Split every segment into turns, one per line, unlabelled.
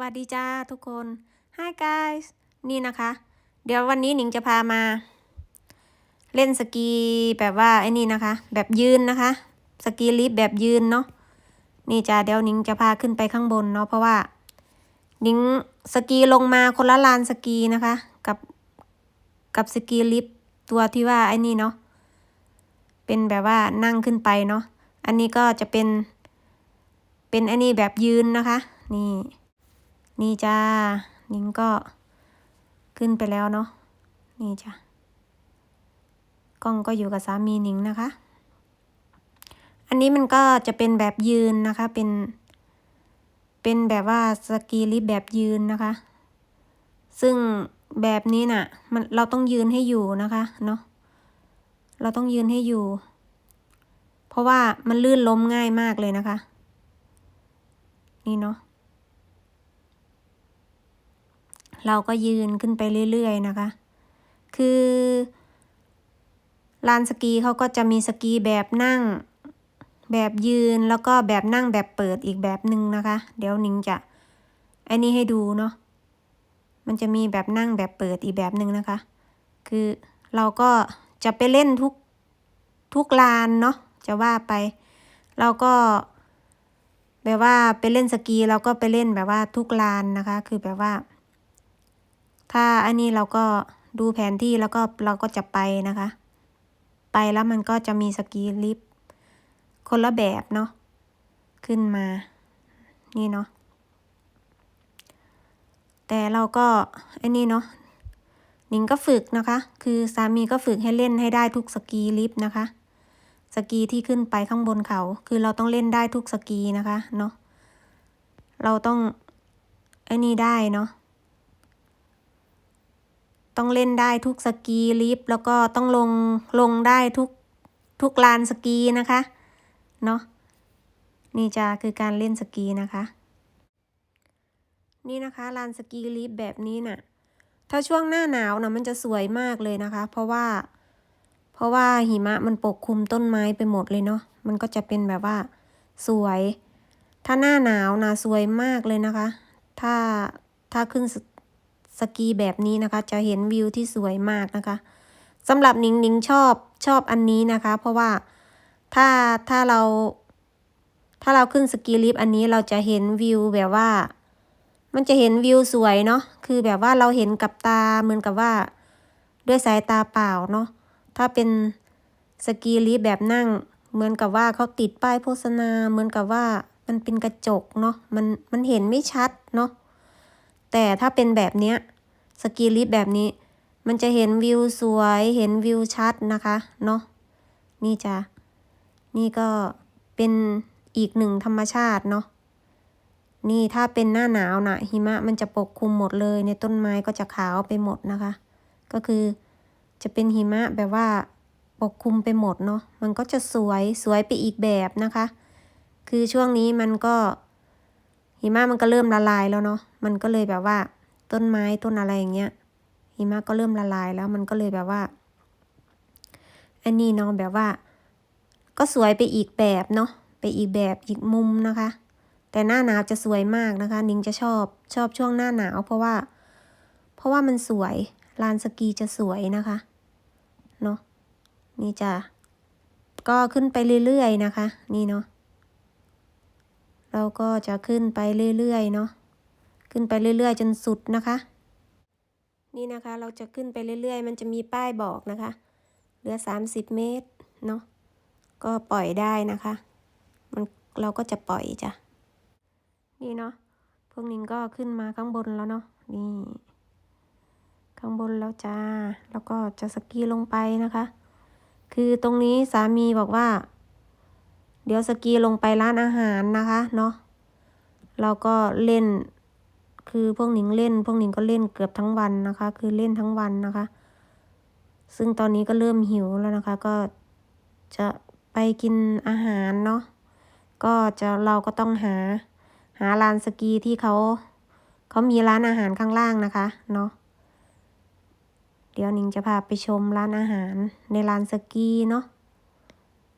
วัสดีจ้าทุกคน Hi guys นี่นะคะ เดี๋ยววันนี้หนิงจะพามา เล่นสกีแบบว่าไอ้นี่นะคะ แบบยืนนะคะ สกีลิฟต์แบบยืนเนาะ นี่จ้าเดี๋ยวหนิงจะพาขึ้นไปข้างบนเนาะเพราะว่าหนิงสกีลงมาคนละลานสกีนะคะ กับกับสกีลิฟต์ตัวที่ว่าไอ้นี่เนาะ เป็นแบบว่านั่งขึ้นไปเนาะ อันนี้ก็จะเป็น เป็นไอ้นี่แบบยืนนะคะ นี่ นี่จ้า นิ้งก็ขึ้นไปแล้วเนาะ นี่จ้ะกล้องก็อยู่กับสามีนิ้งนะคะ อันนี้มันก็จะเป็นแบบยืนนะคะ เป็น เป็นแบบว่าสกีลิฟแบบยืนนะคะ ซึ่งแบบนี้น่ะ มันเราต้องยืนให้อยู่นะคะ เนาะ เราต้องยืนให้อยู่ เพราะว่ามันลื่นล้มง่ายมากเลยนะคะ นี่เนาะ เราก็ยืนขึ้นไปเรื่อยๆนะคะ คือลานสกีเขาก็จะมีสกีแบบนั่ง แบบยืนแล้วก็แบบนั่งแบบเปิดอีกแบบหนึ่งนะคะ เดี๋ยวนิงจะไอ้นี่ให้ดูเนาะมันจะมีแบบนั่งแบบเปิดอีกแบบหนึ่งนะคะ คือเราก็จะไปเล่นทุกทุกลานเนาะจะว่าไป เราก็แบบว่าไปเล่นสกีเราก็ไปเล่นแบบว่าทุกลานนะคะ คือแบบว่า ถ้าอันนี้เราก็ดูแผนที่แล้วก็เราก็จะไปนะคะ ไปแล้วมันก็จะมีสกีลิฟต์คนละแบบเนาะ ขึ้นมา นี่เนาะ แต่เราก็อ้นี่เนาะหนิงก็ฝึกนะคะ คือสามีก็ฝึกให้เล่นให้ได้ทุกสกีลิฟต์นะคะ สกีที่ขึ้นไปข้างบนเขา คือเราต้องเล่นได้ทุกสกีนะคะเนาะ เราต้องไอ้นี่ได้เนาะ ต้องเล่นได้ทุกสกีลิฟต์แล้วก็ต้องลงลงได้ทุกทุกลานสกีนะคะเนาะนี่จะคือการเล่นสกีนะคะ นี่นะคะลานสกีลิฟต์แบบนี้น่ะ ถ้าช่วงหน้าหนาวนะมันจะสวยมากเลยนะคะ เพราะว่า เพราะว่าหิมะมันปกคลุมต้นไม้ไปหมดเลยเนาะมันก็จะเป็นแบบว่าสวย ถ้าหน้าหนาวนะสวยมากเลยนะคะ ถ้าถ้าขึ้น สกีแบบนี้นะคะ จะเห็นวิวที่สวยมากนะคะสำหรับนิงนิงชอบชอบอันนี้นะคะ เพราะว่าถ้าถ้าเรา ถ้าเราขึ้นสกีลิฟต์อันนี้เราจะเห็นวิวแบบว่า มันจะเห็นวิวสวยเนาะคือแบบว่าเราเห็นกับตาเหมือนกับว่า ด้วยสายตาเปล่าเนาะถ้าเป็นสกีลิฟต์แบบนั่ง เหมือนกับว่าเขาติดป้ายโฆษณาเหมือนกับว่ามันเป็นกระจกเนาะมันมันเห็นไม่ชัดเนาะ แต่ถ้าเป็นแบบเนี้ยสกีลิฟต์แบบนี้ มันจะเห็นวิวสวยเห็นวิวชัดนะคะเนาะนี่จ้ะนี่ก็เป็นอีกหนึ่งธรรมชาติเนาะนี่ถ้าเป็นหน้าหนาวนะหิมะมันจะปกคลุมหมดเลย ในต้นไม้ก็จะขาวไปหมดนะคะ ก็คือจะเป็นหิมะแบบว่าปกคลุมไปหมดเนาะมันก็จะสวยสวยไปอีกแบบนะคะ คือช่วงนี้มันก็ หิมะมันก็เริ่มละลายแล้วเนาะ มันก็เลยแบบว่า ต้นไม้ต้นอะไรอย่างเงี้ย หิมะก็เริ่มละลายแล้ว มันก็เลยแบบว่า อันนี้เนาะแบบว่า ก็สวยไปอีกแบบเนาะ ไปอีกแบบอีกมุมนะคะ แต่หน้าหนาวจะสวยมากนะคะ นิงจะชอบชอบช่วงหน้าหนาว เพราะว่า เพราะว่ามันสวย ลานสกีจะสวยนะคะ เนาะ นี่จะก็ขึ้นไปเรื่อยๆนะคะ นี่เนาะ เราก็จะขึ้นไปเรื่อยๆเนาะขึ้นไปเรื่อย ๆ จนสุดนะคะ นี่นะคะเราจะขึ้นไปเรื่อย ๆ มันจะมีป้ายบอกนะคะ เหลือ 30 เมตรเนาะก็ปล่อยได้นะคะมันเราก็จะปล่อยจ้ะนี่เนาะพวกนิงก็ขึ้นมาข้างบนแล้วเนาะนี่ข้างบนแล้วจ้าแล้วก็จะสกีลงไปนะคะ คือตรงนี้สามีบอกว่า เดี๋ยวสกีลงไปร้านอาหารนะคะเนาะเราก็เล่น คือพวกหนิงเล่น พวกหนิงก็เล่นเกือบทั้งวันนะคะ คือเล่นทั้งวันนะคะ ซึ่งตอนนี้ก็เริ่มหิวแล้วนะคะ ก็จะไปกินอาหารเนาะก็จะเราก็ต้องหาหาร้านสกีที่เขาเขามีร้านอาหารข้างล่างนะคะเนาะเดี๋ยวหนิงจะพาไปชมร้านอาหารในร้านสกีเนาะ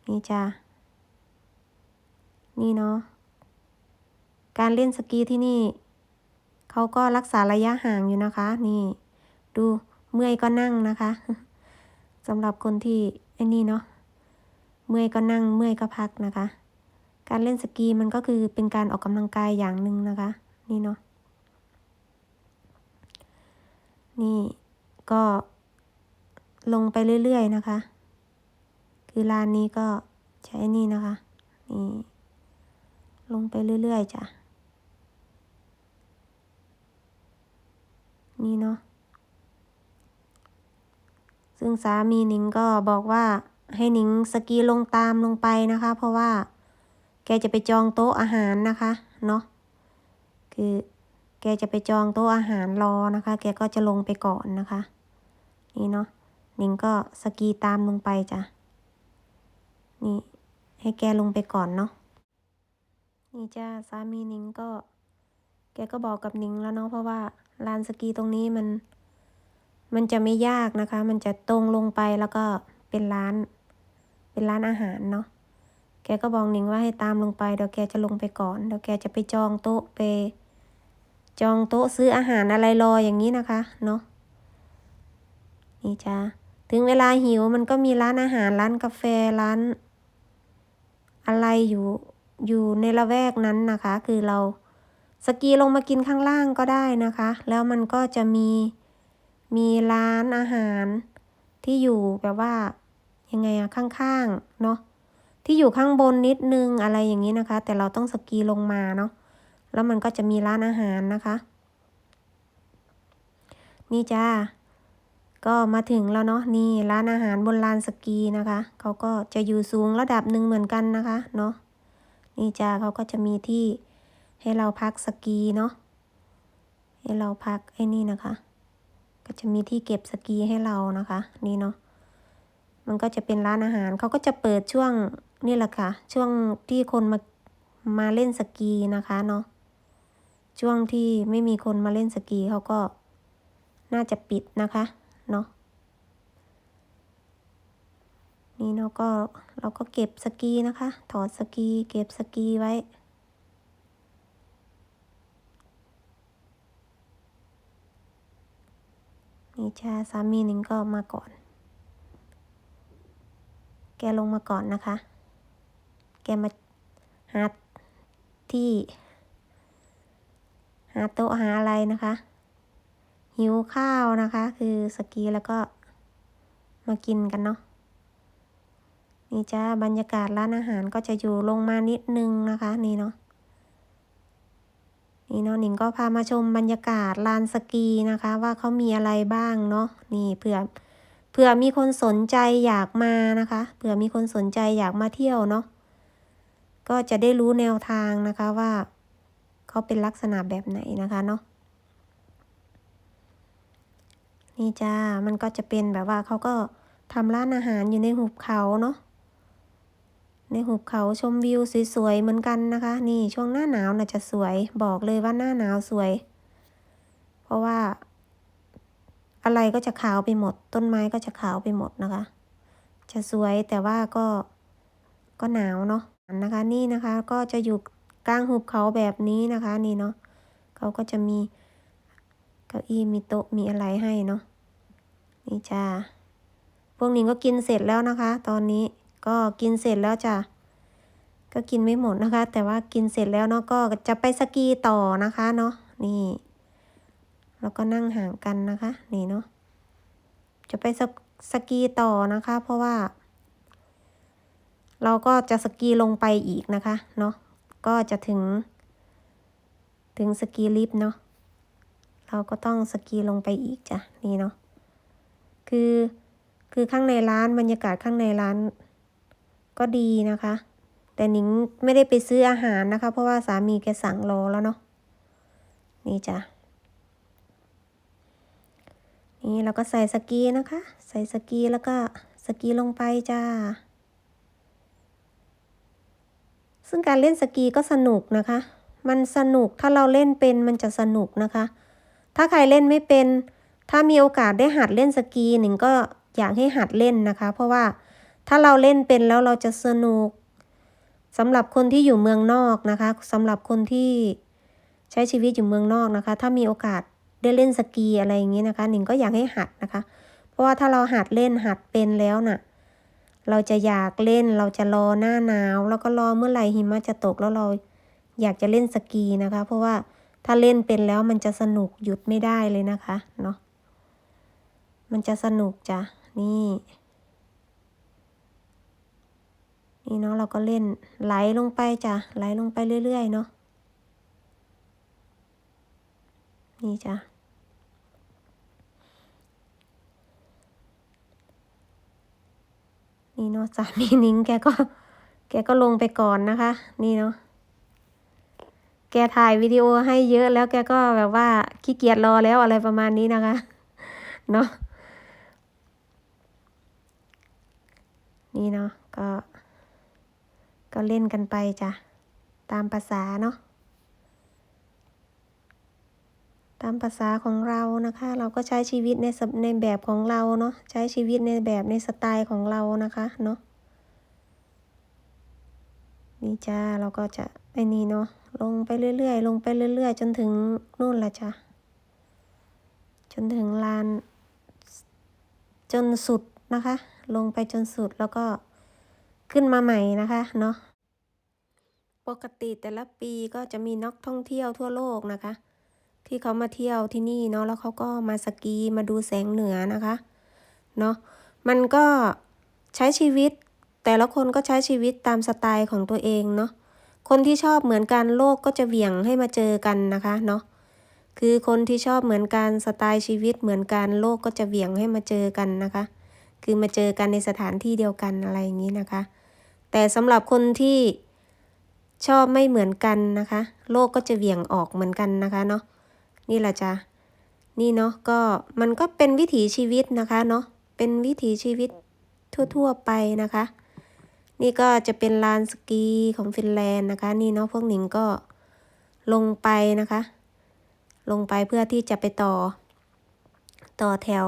นี่จ้า นี่เนาะ การเล่นสกีที่นี่ เขาก็รักษาระยะห่างอยู่นะคะ นี่ ดูเมื่อยก็นั่งนะคะสำหรับคนที่ไอ้นี่เนาะ เมื่อยก็นั่ง เมื่อยก็พักนะคะ การเล่นสกีมันก็คือเป็นการออกกำลังกายอย่างหนึ่งนะคะ นี่เนาะ นี่ก็ลงไปเรื่อยๆนะคะ คือลานนี้ก็ใช้นี่นะคะ นี่ ลงไปเรื่อยๆจ้ะ นี่เนาะ ซึ่งสามีนิงก็บอกว่าให้หนิงสกีลงตามลงไปนะคะ เพราะว่าแกจะไปจองโต๊ะอาหารนะคะเนาะ คือแกจะไปจองโต๊ะอาหารรอนะคะ แกก็จะลงไปก่อนนะคะ นี่เนาะนิงก็สกีตามลงไปจ้ะ นี่ให้แกลงไปก่อนเนาะ นี่จ้าสามีนิงก็ แกก็บอกกับนิงแล้วเนาะเพราะว่าลานสกีตรงนี้มัน มันจะไม่ยากนะคะ มันจะตรงลงไปแล้วก็เป็นร้าน เป็นร้านอาหารเนาะแกก็บอกนิงว่าให้ตามลงไปเดี๋ยวแกจะลงไปก่อนเดี๋ยวแกจะไปจองโต๊ะไป จองโต๊ะซื้ออาหารอะไรรออย่างนี้นะคะ เนาะนี่จ้าถึงเวลาหิวมันก็มีร้านอาหารร้านกาแฟร้าน อะไรอยู่ อยู่ในละแวกนั้นนะคะ คือเราสกีลงมากินข้างล่างก็ได้นะคะ แล้วมันก็จะมีมีร้านอาหารที่อยู่แบบว่ายังไงอะข้างๆเนาะที่อยู่ข้างบนนิดนึงอะไรอย่างนี้นะคะ แต่เราต้องสกีลงมาเนาะแล้วมันก็จะมีร้านอาหารนะคะ นี่จ้าก็มาถึงแล้วเนาะนี่ร้านอาหารบนลานสกีนะคะเขาก็จะอยู่สูงระดับหนึ่งเหมือนกันนะคะเนาะ นี่จ้าเขาก็จะมีที่ให้เราพักสกีเนาะให้เราพักไอ้นี่นะคะ ก็จะมีที่เก็บสกีให้เรานะคะ นี่เนาะมันก็จะเป็นร้านอาหารเขาก็จะเปิดช่วงนี่แหละค่ะ ช่วงที่คนมามาเล่นสกีนะคะเนาะช่วงที่ไม่มีคนมาเล่นสกีเขาก็น่าจะปิดนะคะเนาะ นี่เนาก็เราก็เก็บสกีนะคะ ถอดสกีเก็บสกีไว้ นี่ชาสามีหนึ่งก็มาก่อน แกลงมาก่อนนะคะ แกมาหาที่ หาโต๊ะหาอะไรนะคะ หิวข้าวนะคะ คือสกีแล้วก็มากินกันเนาะ นี่จ้าบรรยากาศร้านอาหารก็จะอยู่ลงมานิดนึงนะคะนี่เนาะนี่เนาะหนิงก็พามาชมบรรยากาศลานสกีนะคะ ว่าเขามีอะไรบ้างเนาะนี่เผื่อเผื่อมีคนสนใจอยากมานะคะเผื่อมีคนสนใจอยากมาเที่ยวเนาะก็จะได้รู้แนวทางนะคะว่าเขาเป็นลักษณะแบบไหนนะคะเนาะนี่จ้ามันก็จะเป็นแบบว่าเขาก็ทำร้านอาหารอยู่ในหุบเขาเนาะ ในหุบเขาชมวิวสวยๆเหมือนกันนะคะ นี่ช่วงหน้าหนาวน่ะจะสวยบอกเลยว่าหน้าหนาวสวย เพราะว่า อะไรก็จะขาวไปหมด ต้นไม้ก็จะขาวไปหมดนะคะ จะสวยแต่ว่าก็ก็หนาวเนาะนะคะนี่นะคะก็จะอยู่กลางหุบเขาแบบนี้นะคะ นี่เนาะเขาก็จะมีเก้าอี้มีโต๊ะมีอะไรให้เนาะนี่จ้าพวกนี้ก็กินเสร็จแล้วนะคะ ตอนนี้ ก็กินเสร็จแล้วจ้ะก็กินไม่หมดนะคะ แต่ว่ากินเสร็จแล้วเนาะก็จะไปสกีต่อนะคะเนาะนี่ แล้วก็นั่งห่างกันนะคะ นี่เนาะจะไปสสกีต่อนะคะ เพราะว่า เราก็จะสกีลงไปอีกนะคะเนาะก็จะถึง ถึงสกีลิฟต์เนาะเราก็ต้องสกีลงไปอีกจ้ะนี่เนาะคือคือข้างในร้านบรรยากาศข้างในร้าน ก็ดีนะคะ แต่หนิงไม่ได้ไปซื้ออาหารนะคะ เพราะว่าสามีแกสั่งรอแล้วเนาะนี่จ้ะนี่เราก็ใส่สกีนะคะ ใส่สกีแล้วก็สกีลงไปจ้า ซึ่งการเล่นสกีก็สนุกนะคะ มันสนุกถ้าเราเล่นเป็นมันจะสนุกนะคะ ถ้าใครเล่นไม่เป็น ถ้ามีโอกาสได้หัดเล่นสกีหนิงก็อยากให้หัดเล่นนะคะ เพราะว่า ถ้าเราเล่นเป็นแล้วเราจะสนุกสำหรับคนที่อยู่เมืองนอกนะคะสำหรับคนที่ใช้ชีวิตอยู่เมืองนอกนะคะ ถ้ามีโอกาสได้เล่นสกีอะไรอย่างนี้นะคะหนิงก็อยากให้หัดนะคะ เพราะว่าถ้าเราหัดเล่นหัดเป็นแล้วน่ะ เราจะอยากเล่นเราจะรอหน้าหนาว แล้วก็รอเมื่อไหร่หิมะจะตกแล้วเราอยากจะเล่นสกีนะคะ เพราะว่าถ้าเล่นเป็นแล้วมันจะสนุกหยุดไม่ได้เลยนะคะเนาะมันจะสนุกจ้ะนี่ นี่เนาะเราก็เล่นไหลลงไปจ้ะไหลลงไปเรื่อยๆเนาะนี่จ้ะนี่เนาะสามีนิ้งแกก็ แกก็ลงไปก่อนนะคะ นี่เนาะแกถ่ายวิดีโอให้เยอะแล้วแกก็แบบว่าขี้เกียจรอแล้วอะไรประมาณนี้นะคะ เนาะนี่เนาะก็ ก็เล่นกันไปจ้ะ ตามภาษาเนาะ ตามภาษาของเรานะคะ เราก็ใช้ชีวิตในในแบบของเราเนาะ ใช้ชีวิตในแบบในสไตล์ของเรานะคะเนาะ นี่จ้า เราก็จะไอ้นี่เนาะ ลงไปเรื่อยๆ ลงไปเรื่อยๆ จนถึงนู่นละจ้ะ จนถึงลาน จนสุดนะคะ ลงไปจนสุดแล้วก็ขึ้นมาใหม่นะคะเนาะ ปกติแต่ละปีก็จะมีนักท่องเที่ยวทั่วโลกนะคะ ที่เขามาเที่ยวที่นี่เนาะแล้วเขาก็มาสกีมาดูแสงเหนือนะคะเนาะมันก็ใช้ชีวิต แต่ละคนก็ใช้ชีวิตตามสไตล์ของตัวเองเนาะคนที่ชอบเหมือนกันโลกก็จะเหวี่ยงให้มาเจอกันนะคะเนาะคือคนที่ชอบเหมือนกันสไตล์ชีวิตเหมือนกันโลกก็จะเหวี่ยงให้มาเจอกันนะคะ คือมาเจอกันในสถานที่เดียวกันอะไรอย่างนี้นะคะ แต่สำหรับคนที่ ชอบไม่เหมือนกันนะคะ โลกก็จะเหวี่ยงออกเหมือนกันนะคะเนาะนี่แหละจ้ะนี่เนาะก็มันก็เป็นวิถีชีวิตนะคะเนาะเป็นวิถีชีวิตทั่วๆไปนะคะ นี่ก็จะเป็นลานสกีของฟินแลนด์นะคะ นี่เนาะพวกหนิงก็ลงไปนะคะ ลงไปเพื่อที่จะไปต่อ ต่อแถว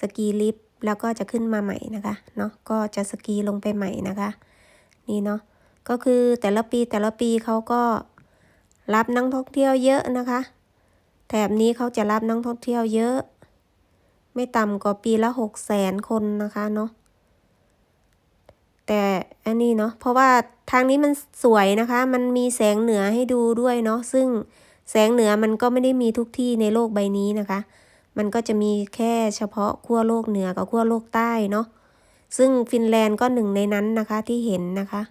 สกีลิฟต์แล้วก็จะขึ้นมาใหม่นะคะเนาะก็จะสกีลงไปใหม่นะคะ นี่เนาะ ก็คือแต่ละปีแต่ละปีเขาก็รับนักท่องเที่ยวเยอะนะคะ แถบนี้เขาจะรับนักท่องเที่ยวเยอะ ไม่ต่ำกว่าปีละหกแสนคนนะคะเนาะแต่อันนี้เนาะเพราะว่าทางนี้มันสวยนะคะ มันมีแสงเหนือให้ดูด้วยเนาะซึ่งแสงเหนือมันก็ไม่ได้มีทุกที่ในโลกใบนี้นะคะ มันก็จะมีแค่เฉพาะขั้วโลกเหนือกับขั้วโลกใต้เนาะซึ่งฟินแลนด์ก็หนึ่งในนั้นนะคะที่เห็นนะคะ